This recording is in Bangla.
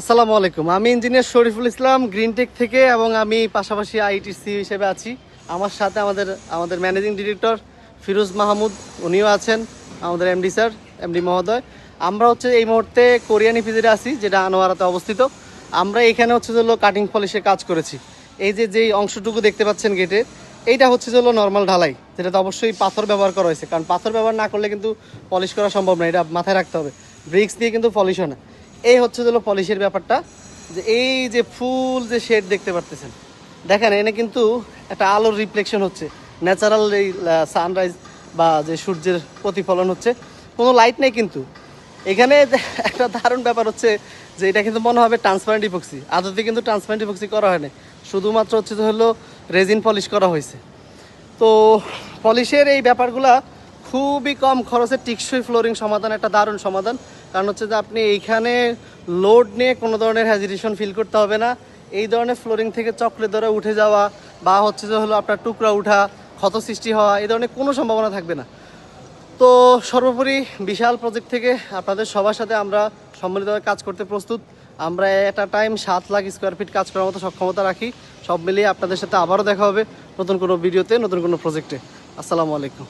আসসালামু আলাইকুম। আমি ইঞ্জিনিয়ার শরীফুল ইসলাম গ্রিনটেক থেকে, এবং আমি পাশাপাশি আইটিসি হিসেবে আছি। আমার সাথে আমাদের আমাদের ম্যানেজিং ডিরেক্টর ফিরোজ মাহমুদ, উনিও আছেন, আমাদের এমডি স্যার, এমডি মহোদয়। আমরা হচ্ছে এই মুহূর্তে কোরিয়ান ইপিজিতে আছি, যেটা আনোয়ারাতে অবস্থিত। আমরা এখানে হচ্ছে যে কাটিং পলিশের কাজ করেছি। এই যে, যেই অংশটুকু দেখতে পাচ্ছেন গেটে এইটা হচ্ছে হলো নর্মাল ঢালাই, যেটাতে অবশ্যই পাথর ব্যবহার করা হয়েছে। কারণ পাথর ব্যবহার না করলে কিন্তু পলিশ করা সম্ভব না, এটা মাথায় রাখতে হবে। ব্রিক্স দিয়ে কিন্তু পলিশ হয় না। এই হচ্ছে হলো পলিশের ব্যাপারটা, যে এই যে ফুল যে শেড দেখতে পারতেছেন, দেখেন এনে কিন্তু একটা আলোর রিফ্লেকশন হচ্ছে ন্যাচারাল এই সানরাইজ বা যে সূর্যের প্রতিফলন হচ্ছে, কোনো লাইট নেই কিন্তু। এখানে একটা দারুণ ব্যাপার হচ্ছে যে এটা কিন্তু মনে হবে ট্রান্সপারেন্ট ইপক্সি আদতে কিন্তু ট্রান্সপারেন্ট ইপক্সি করা হয়নি শুধুমাত্র হচ্ছে হলো রেজিন পলিশ করা হয়েছে। তো পলিশের এই ব্যাপারগুলা খুবই কম খরচে টিকসই ফ্লোরিং সমাধান, একটা দারুণ সমাধান। কারণ হচ্ছে যে আপনি এইখানে লোড নিয়ে কোনো ধরনের হ্যাজিটেশন ফিল করতে হবে না। এই ধরনের ফ্লোরিং থেকে চক্রে ধরে উঠে যাওয়া বা হচ্ছে যে হলো আপনার টুকরা উঠা, ক্ষত সৃষ্টি হওয়া, এই ধরনের কোনো সম্ভাবনা থাকবে না। তো সর্বোপরি বিশাল প্রজেক্ট থেকে আপনাদের সবার সাথে আমরা সম্মিলিতভাবে কাজ করতে প্রস্তুত। আমরা একটা টাইম সাত লাখ স্কোয়ার ফিট কাজ করার মতো সক্ষমতা রাখি। সব মিলিয়ে আপনাদের সাথে আবারও দেখা হবে নতুন কোনো ভিডিওতে নতুন কোনো প্রজেক্টে আসসালামু আলাইকুম।